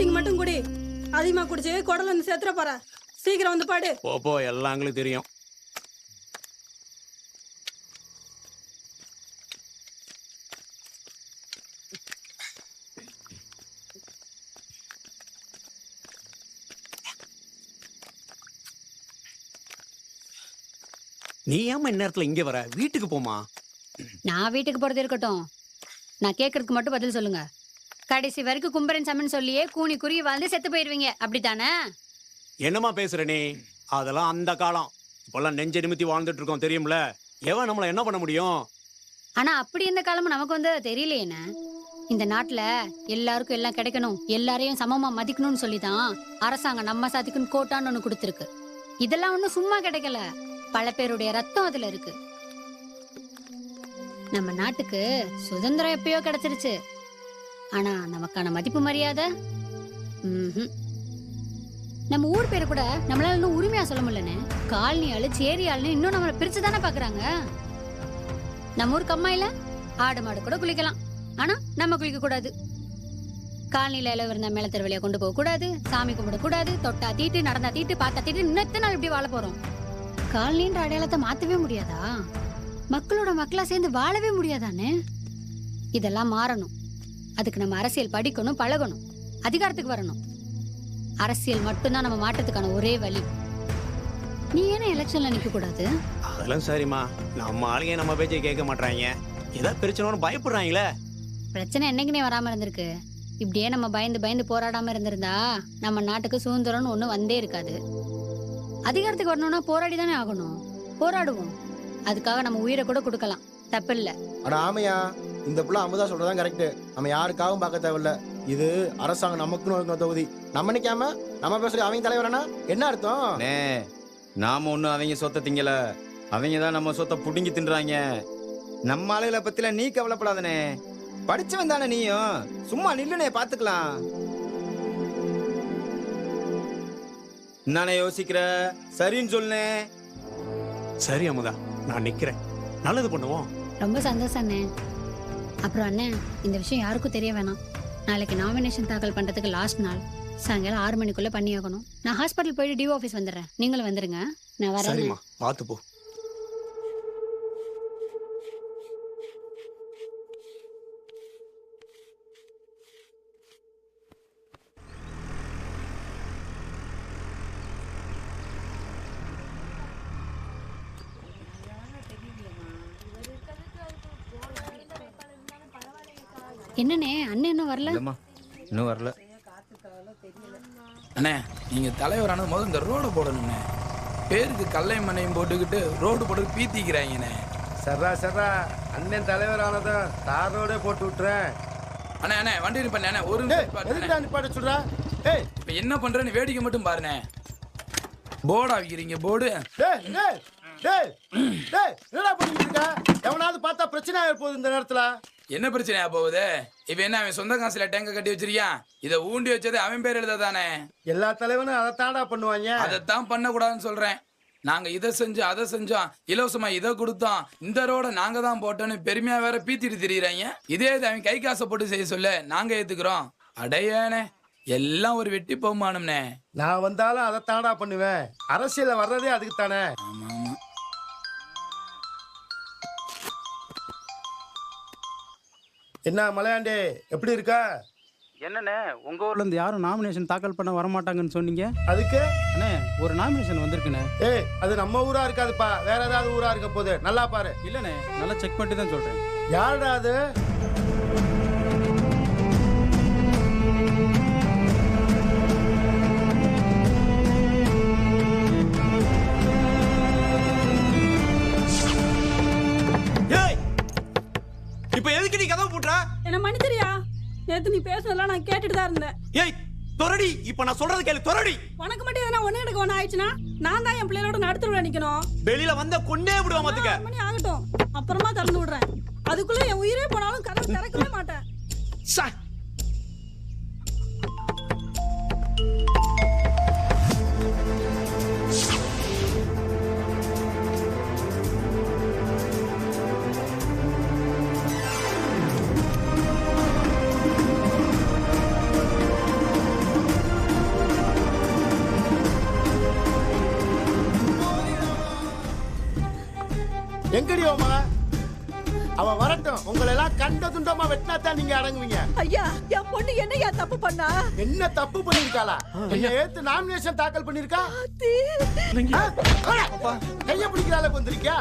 Starting மட்டும் குடி. அதிகமா குடிச்சு குடல் வந்து செத்துற போற. சீக்கிரம் வந்து பாடு. போ போ எல்லாம் எங்களுக்கு தெரியும். நீ ஏமா இந்நேரத்துல இங்க வர? வீட்டுக்கு போமா நான் வீட்டுக்கு போறது இருக்கட்டும். நான் கேட்கறதுக்கு மட்டும் பதில் சொல்லுங்க. கடைசி வரைக்கும் கும்பரன் சம்மன் சொல்லியே கூனி குறுகி வாழ்ந்து செத்து போயிருவீங்க. அப்படித்தானே? என்னம்மா பேசுற நீ? அதெல்லாம் அந்த காலம். இப்பெல்லாம் நெஞ்ச நிமித்தி வாழ்ந்துட்டு இருக்கோம் தெரியும்ல? எவன் நம்மள என்ன பண்ண முடியும்? ஆனா அப்படி எந்த காலமும் நமக்கு வந்து தெரியலையேண்ணே இந்த நாட்டுல எல்லாருக்கும் எல்லாம் கிடைக்கணும். எல்லாரையும் சமமா மதிக்கணும்னு சொல்லிதான் அரசாங்கம் நம்ம சாதிக்குன்னு கோட்டான்னு ஒண்ணு கொடுத்துருக்கு. இதெல்லாம் ஒண்ணும் சும்மா கிடைக்கல. பல பேருடைய ரத்தம் அதுல இருக்கு. நம்ம நாட்டுக்கு சுதந்திரம் எப்பயோ கிடைச்சிருச்சு. ஆனா நமக்கான மதிப்பு மரியாதை? நம்ம ஊர் பேரை கூட நம்மளால இன்னும் உரிமையா சொல்ல முடியலன்னு காலனி ஆளு சேரி ஆளுன்னு இன்னும் நம்மளை பிரிச்சு தானே பாக்குறாங்க. நம்ம ஊர் கம்மாயில ஆடு மாடு கூட குளிக்கலாம். ஆனா நம்ம குளிக்க கூடாது. காலனியில இல இருந்த மேல தெருவழியா கொண்டு போக கூடாது. சாமி கும்பிட கூடாது. தொட்டா தீட்டு நடந்தா தீட்டு பார்த்தா தீட்டு இன்னத்த நாள் இப்படி வாழ போறோம்? காலனின்ற அடையாளத்தை மாத்தவே முடியாதா? மக்களோட மக்களா சேர்ந்து வாழவே முடியாதானே இதெல்லாம் மாறணும். அதுக்கு நம்ம அரசியல் படிக்கணும் பழகணும். அதிகாரத்துக்கு வரணும். அரசியல் மட்டும்தான் நம்ம மாற்றத்துக்கான ஒரே வழி. நீ ஏன்னா எலெக்ஷன்ல நிக்க கூடாது? அதெல்லாம் சரிம்மா. நம்ம ஆளுங்க நம்ம பேச்சை கேட்க மாட்டாங்க ஏதாவது பிரச்சனைன்னு பயப்படுறாங்களே. பிரச்சனை என்னைக்குனே வராம இருந்திருக்கு. இப்படியே நம்ம பயந்து பயந்து போராடாம இருந்திருந்தா நம்ம நாட்டுக்கு சுதந்திரம்னு ஒண்ணு வந்தே இருக்காது. அதிகாரத்துக்கு வரணும்னா போராடி தானே ஆகணும். போராடுவோம். அதுக்காக நம்ம உயிரை கூட கொடுக்கலாம். தப்பில்ல. அட ஆமையா இந்த புள்ள அமுதா சொல்றதான் கரெக்ட் நம்ம யாருக்காகவும் பார்க்க தேவையில்ல. இது அரசாங்கம் நமக்குன்னு ஒதுக்கின தொகுதி. நம்ம நிக்காம நம்ம பேசுற அவங்க தலைவரனா? என்ன அர்த்தம்? அண்ணே நாம ஒண்ணும் அவங்க சொத்தை திங்கல. அவங்க தான் நம்ம சொத்தை புடுங்கி தின்றாங்க. நம்ம ஆளுகளை பத்தில நீ கவலைப்படாதனே. படிச்சவன் தானே நீயும். சும்மா நில்லுனே பாத்துக்கலாம். நானே யோசிக்கிற? சரின்னு சொல்லுனே சரி அமுதா. நான் நிக்கிறேன். நல்லது பண்ணுவோம். ரொம்ப சந்தோஷம் அண்ணே. அப்புறம் அண்ணன் இந்த விஷயம் யாருக்கும் தெரிய வேணாம். நாளைக்கு நாமினேஷன் தாக்கல் பண்றதுக்கு லாஸ்ட் நாள். சாயங்காலம் ஆறு மணிக்குள்ள பண்ணி ஆகணும் நான் ஹாஸ்பிட்டல் போயிட்டு டிஓ ஆஃபீஸ் வந்துடுறேன். நீங்களும் வந்துருங்க. நான் வரேன். பார்த்து போ. என்னண்ணே? அண்ணன் இன்னும் வரல? இல்லம்மா இன்னும் வரல. அண்ணே நீங்க தலைவரானது முதல்ல இந்த ரோடை போடணுண்ணே பேருக்கு கல்லையும் மண்ணையும் போட்டுக்கிட்டு ரோடு போட்டு பீத்திக்கிறாங்கண்ணே. சர்ரா சர்ரா அண்ணன் தலைவர் ஆனதும் தாரோட போட்டு விட்டுறேன். அண்ணே அண்ணே வண்டி நிப்பண்ணே அண்ணே ஒரு நிமிஷம் நிப்பாட்ட சொல்ற? ஏய் இப்ப என்ன பண்றேன்னு வேடிக்கை மட்டும் பாருண்ணே. போர்டா வைக்கிறீங்க போர்டு. டேய் டேய் டேய் டேய் என்னடா பண்ணிட்டு இருக்க? எவனாவது பார்த்தா பிரச்சனை ஆக போகுது இந்த நேரத்துல. என்ன பிரச்சனையா போகுது? இப்ப என்ன அவன் சொந்த காசுல டேங்க கட்டி வச்சிருக்கான் இதை ஊண்டி வச்சது அவன் பேர் எழுதாதானே? எல்லா தலைவனும் அதை தாண்டா பண்ணுவாங்க. அதைத்தான் பண்ணக்கூடாதுன்னு சொல்றேன். நாங்க இதை செஞ்சோம் அதை செஞ்சோம் இலவசமா இதை கொடுத்தோம். இந்த ரோட நாங்க தான் போட்டோன்னு பெருமையா வேற பீத்திட்டு திரியுறாங்க. இதே இது அவன் கை காசை போட்டு செய்ய சொல்ல நாங்க ஏத்துக்கிறோம். அடையானே எல்லாம் ஒரு வெட்டி போமானம்னே நான் வந்தாலும் அதை தாண்டா பண்ணுவேன். அரசியல்ல வர்றதே அதுக்கு தானே ஆமா என்ன மலையாண்டே எப்படி இருக்க? என்னண்ணே உங்க ஊர்ல இருந்து யாரும் நாமினேஷன் தாக்கல் பண்ண வரமாட்டாங்கன்னு சொன்னீங்க? அதுக்கு? அண்ணே ஒரு நாமினேஷன் வந்திருக்குண்ணே. ஏய் அது நம்ம ஊரா இருக்காதுப்பா. வேற ஏதாவது ஊரா இருக்க போகுது. நல்லா பாரு. இல்லண்ணே நல்லா செக் பண்ணிட்டு தான் சொல்றேன். யாருடா அது? நீ பேசுனதெல்லாம் நான் கேட்டுட்டு தான் இருந்தேன். ஏய் தொரடி இப்ப நான் சொல்றது கேளு தொரடி உனக்கு மட்டும் எதனா ஒண்ணு எனக்கு ஒண்ணு ஆயிடுச்சுன்னா நான் தான் என் பிள்ளைகளோட நடுத்தருவில் நிக்கணும். வெளியில வந்த கொன்னே விடுவா மாத்துக்க மணி ஆகட்டும். அப்புறமா திறந்து விடுறேன். அதுக்குள்ள என் உயிரே போனாலும் கதவு திறக்கவே மாட்டேன். வெட்டினா தான் நீங்க அடங்குவீங்க. ஐயா என் பொண்ணு என்னையா தப்பு பண்ணா? என்ன தப்பு பண்ணிருக்காளா? என்ன ஏத்து நாமினேஷன் தாக்கல் பண்ணிருக்கா. கைய பிடிக்கிறாள வந்திருக்கியா?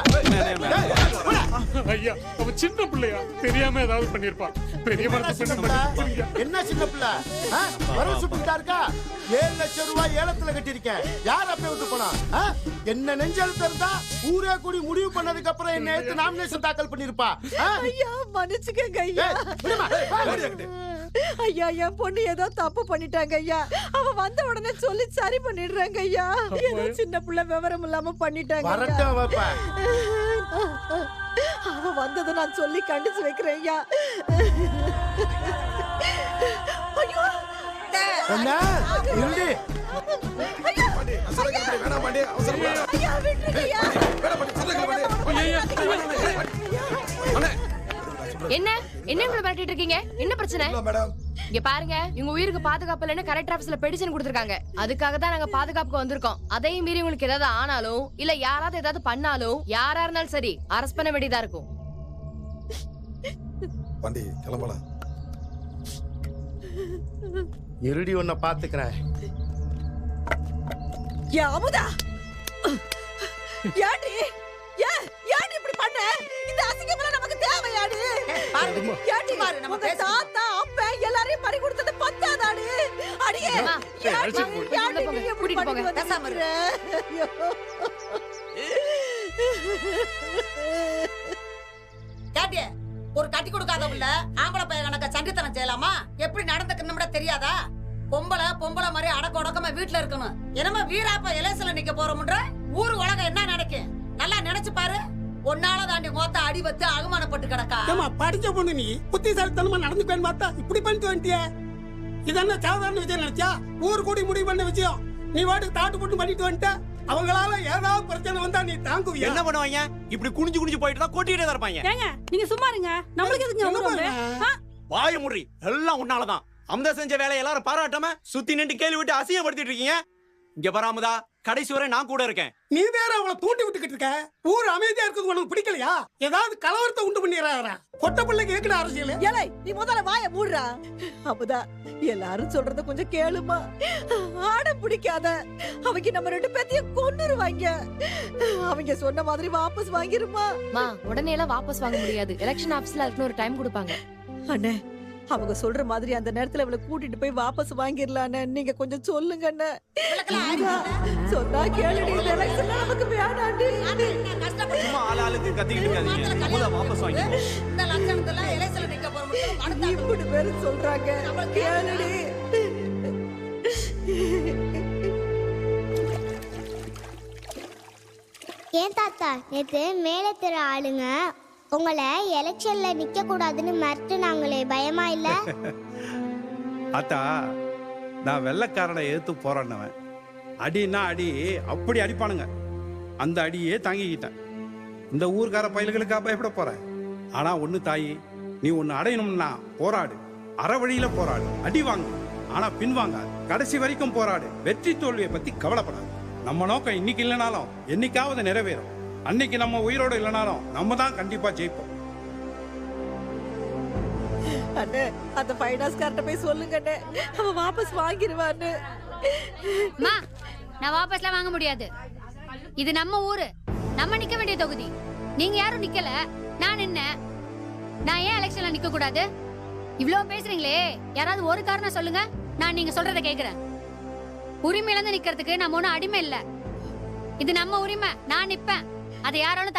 ஐயா அவ சின்ன பிள்ளையா. தெரியாம ஏதாவது பண்ணிருப்பா. பெரிய என்ன சின்ன பிள்ளை? என்ன சின்ன பிள்ளை? ஆ? வரவு சுட்டுட்டா இருக்கா? ஏழு லட்சம் ரூபாய் ஏலத்துல கட்டியிருக்கேன். யார் அப்ப விட்டு போனா? ஆ? என்ன நெஞ்செழுத்து இருந்தா ஊரே கூடி முடிவு பண்ணதுக்கு அப்புறம் என்ன ஏத்து நாமினேஷன் தாக்கல் பண்ணிருப்பா. ஆ? ஐயா மன்னிச்சுக்கங்க ஐயா. ஐயா என் பொண்ணு ஏதோ தப்பு பண்ணிட்டாங்க ஐயா. அவ வந்த உடனே சொல்லி சரி பண்ணிடுறாங்க ஐயா. ஏதோ சின்ன புள்ள விவரம் இல்லாம பண்ணிட்டாங்க அவ வந்ததை நான் சொல்லி கண்டிச்சு வைக்கிறேன் ஐயா. ஐயோ. என்ன இருடி. ஐயா. விட்டுருங்க ஐயா. என்ன? என்ன இவ்வளவு மிரட்டிட்டு இருக்கீங்க? என்ன பிரச்சனை? இங்க பாருங்க இவங்க உயிருக்கு பாதுகாப்பு இல்லைன்னு கலெக்டர் ஆபீஸ்ல பெடிஷன் கொடுத்திருக்காங்க. அதுக்காக தான் நாங்க பாதுகாப்புக்கு வந்திருக்கோம். அதையும் மீறி உங்களுக்கு ஏதாவது ஆனாலும் இல்ல யாராவது ஏதாவது பண்ணாலும் யாரா இருந்தாலும் சரி அரெஸ்ட் பண்ண வேண்டியதா இருக்கும். பாண்டி கிளம்பலாம். இருடி உன்னை பாத்துக்கிறேன். ஏ அமுதா! தேவையாடி. ஏடி உங்க தாத்தா அப்பா எல்லாரையும் பறி கொடுத்தது பத்தாதாடி. அடியே உள்ள கூட்டிட்டு போங்க. கேட்டியே ஒரு கட்டி கொடுக்காதவங்கள ஆம்பளை பையன் கணக்க சண்டித்தனம் செய்யலாமா? எப்படி நடந்துக்கணும்னு தெரியாதா? பொம்பளை பொம்பளை மாதிரி அடக்க உடக்கமா வீட்டுல இருக்கணும். என்னமா வீராப்ப இலேசில நிக்க போறோம்ன்ற ஊரு உலகம் என்ன நினைக்கும்? நல்லா நினைச்சு பாரு. ஒன்னால தாண்டி மொத்த அடி வத்து அவமானப்பட்டு கிடக்கா? ஏமா படிச்ச பொண்ணு நீ? புத்திசாலித்தனமா நடந்துப்பேன்னு பார்த்தா இப்படி பண்ணிட்டு வந்துட்டியே? இதென்ன சாதாரண விஷயம் நினைச்சா? ஊர் கூடி முடிவு பண்ண விஷயம். நீ வாட்டுக்கு தாட்டு போட்டு பண்ணிட்டு வந்துட்ட. அவங்களால ஏதாவது பிரச்சனை வந்தா நீ தாங்குவியா? என்ன பண்ணுவாங்க? இப்படி குனிஞ்சு குனிஞ்சு போயிட்டு தான் கொட்டிட்டே தான் இருப்பாங்க. ஏங்க நீங்க சும்மா இருங்க. நம்மளுக்கு எதுக்கு என்ன? வாய முறி எல்லாம் உன்னாலதான். அமுதா செஞ்ச வேலையை எல்லாரும் பாராட்டாம சுத்தி நின்று கேள்வி விட்டு அசிங்கப்படுத்திட்டு இருக்கீங்க. இங்க பாரு அமுதா கடைசி வரை நான் கூட இருக்கேன். நீ வேற அவளை தூண்டி விட்டுக்கிட்டு இருக்க? ஊர் அமைதியா இருக்கிறது உனக்கு பிடிக்கலையா? ஏதாவது கலவரத்தை உண்டு பண்ணிடுறாரா? பொட்ட பிள்ளைக்கு எக்கட அரசியல். ஏலே நீ முதல்ல வாய மூடுறா அப்பதா எல்லாரும் சொல்றத கொஞ்சம் கேளுமா? ஆட பிடிக்காத. அவங்க நம்ம ரெண்டு பேத்தையும் கொன்னுருவாங்க. அவங்க சொன்ன மாதிரி வாபஸ் வாங்கிருமா? மா உடனே எல்லாம் வாபஸ் வாங்க முடியாது. எலெக்ஷன் ஆபீஸ்ல அதுக்குன்னு ஒரு டைம் கொடுப்பாங்க. அண்ணே அவங்க சொல்ற மாதிரி அந்த நேரத்துல அவளை கூட்டிட்டு போய் வாபஸ் வாங்கிடலான்னு. நீங்க கொஞ்சம் சொல்லுங்க சொன்னா கேளுடி எலெக்ஷன் நமக்கு வேணாண்டி. சும்மா ஆள் ஆளுக்கு கத்திக்கிட்டு இருக்காதீங்க. அமுதா வாபஸ் வாங்கி இந்த லட்சணத்துல இலேசில நிக்க போறோம் அடுத்த இப்படி பேரு சொல்றாங்க. கேளுடி. ஏன் தாத்தா நேத்து மேலே தெரு ஆளுங்க உங்களை எலெக்ஷன்ல நிக்க கூடாதுன்னு மிரட்டுனாங்களே பயமா இல்ல? அத்தா நான் வெள்ளக்காரனை எதிர்த்து போராடினவன். அடின்னா அடி அப்படி அடிப்பானுங்க. அந்த அடியே தாங்கிக்கிட்டேன். இந்த ஊர்க்கார பயல்களுக்கா பயப்பட போறேன் ஆனா ஒண்ணு தாயி நீ ஒன்னு அடையணும்னா போராடு. அற வழியில போராடு அடி வாங்கு. ஆனா பின்வாங்க கடைசி வரைக்கும் போராடு. வெற்றி தோல்வியை பத்தி கவலைப்படாது. நம்ம நோக்கம் இன்னைக்கு இல்லைனாலும் என்னைக்காவது நிறைவேறும். அன்னைக்கு நம்ம உயிரோட இல்லைனாலும் நம்ம தான் கண்டிப்பா ஜெயிப்போம். அண்ணே அந்த ஃபைனான்ஸ் கார்ட்ட போய் சொல்லுங்க அவன் வாபஸ் வாங்கிடுவான்னு அம்மா நான் வாபஸ்லாம் வாங்க முடியாது. இது நம்ம ஊரு. நம்ம நிக்க வேண்டிய தொகுதி. நீங்க யாரும் நிக்கல. நான் என்ன நான் ஏன் எலெக்ஷன்ல நிக்க கூடாது இவ்ளோ பேசுறீங்களே. யாராவது ஒரு காரணம் சொல்லுங்க. நான் நீங்க சொல்றத கேக்குறேன். உரிமை இழந்து நிக்கிறதுக்கு நம்ம ஒண்ணும் அடிமை இல்ல. இது நம்ம உரிமை. நான் நிப்பேன். அதை யாராலும் தடுக்க